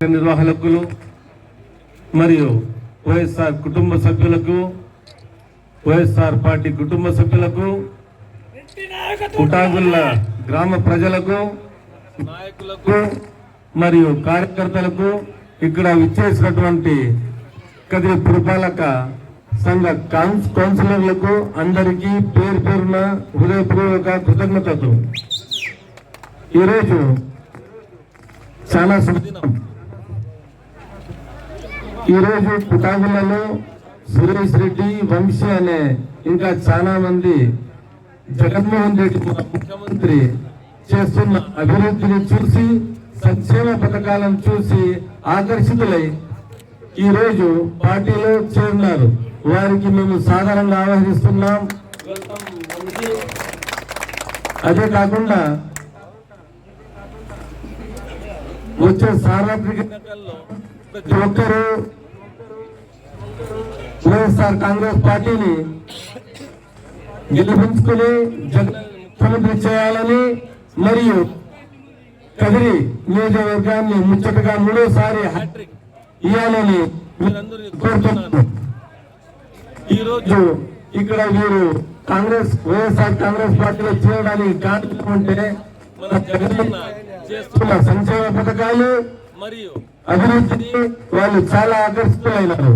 నిర్వాహకులు మరియు వైఎస్ఆర్ కుటుంబ సభ్యులకు వైఎస్ఆర్ పార్టీ కుటుంబ సభ్యులకు కుటాగుళ్ళ గ్రామ ప్రజలకు నాయకులకు మరియు కార్యకర్తలకు ఇక్కడ విచ్చేసినటువంటి కదిరి పురపాలక సంఘ కౌన్స్- కౌన్సిలర్లకు అందరికీ పేరు పేరున హృదయపూర్వక కృతజ్ఞతలు. ఈరోజు చాలా శుభదినం. ఈరోజు కుటాగులలో సురేష్ రెడ్డి వంశీ అనే ఇంకా చాలా మంది జగన్మోహన్ రెడ్డి ముఖ్యమంత్రి చేస్తున్న అభివృద్ధిని చూసి సంక్షేమ పథకాలను చూసి ఆకర్షితులై ఈ రోజు పార్టీలో చేరున్నారు వారికి మేము సాధారణంగా ఆహ్వానిస్తున్నాం. అదే కాకుండా వచ్చే సార్వత్రిక ఎన్నికల్లో ప్రతి ఒక్కరూ వైఎస్ఆర్ కాంగ్రెస్ పార్టీని గెలిపించుకుని జగన్ చేయాలని మరియు కదిరి నియోజకవర్గాన్ని ముచ్చటగా మూడోసారి ఇవ్వాలని కోరుతున్నాను. ఈ రోజు ఇక్కడ వీరు కాంగ్రెస్ వైఎస్ఆర్ కాంగ్రెస్ పార్టీలో చేరడానికి కారణం అంటే చేస్తున్న సంక్షేమ పథకాలు మరియు అభివృద్ధిని వాళ్ళు చాలా ఆకర్షితులైనారు.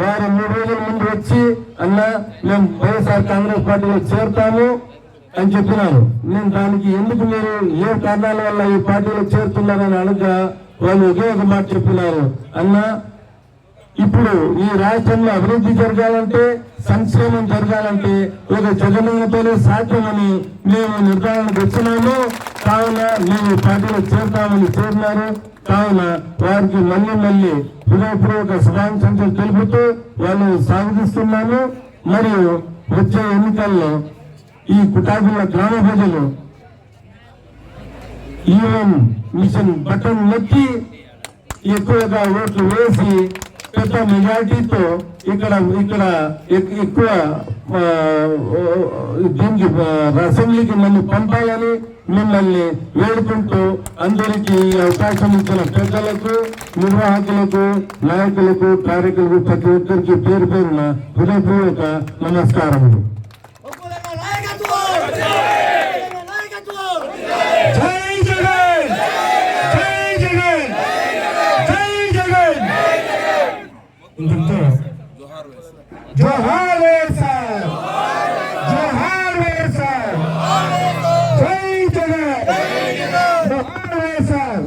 వారు మూడు రోజుల ముందు వచ్చి అన్న మేము వైఎస్ఆర్ కాంగ్రెస్ పార్టీలో చేరుతాము అని చెప్పినారు. నేను దానికి ఎందుకు మీరు ఏ కారణాల వల్ల ఈ పార్టీలో చేరుతున్నారని అడగగా వాళ్ళు ఒకే ఒక మాట చెప్పినారు. అన్న ఇప్పుడు ఈ రాష్ట్రంలో అభివృద్ధి జరగాలంటే సంక్షేమం జరగాలంటే ఒక జగనన్నతోనే సాధ్యమని మేము నిర్ధారణకు వచ్చినాము కావున మేము పార్టీలో చేరుతామని చేరినారు. కావున వారికి మళ్ళీ మళ్ళీ హృదయపూర్వక శుభాకాంక్షలు తెలుపుతూ వాళ్ళు సాగుతున్నాము మరియు వచ్చే ఎన్నికల్లో ఈ కుటాబుల గ్రామ ప్రజలు ఈవెన్ మిషన్ బటన్ నొక్కి ఎక్కువగా ఓట్లు వేసి పెద్ద మెజార్టీతో ఇక్కడ ఇక్కడ ఎక్- ఎక్కువ దీనికి అసెంబ్లీకి నన్ను పంపాలని మిమ్మల్ని వేడుకుంటూ అందరికీ అవకాశం ఇచ్చిన పెద్దలకు నిర్వాహకులకు నాయకులకు కార్యకులకు ప్రతి ఒక్కరికి పేరు పేరున హృదయపూర్వక నమస్కారములు. কিন্তু জোহার বের স্যার জোহার বের স্যার জয় জগন্নাথ। জোহার বের স্যার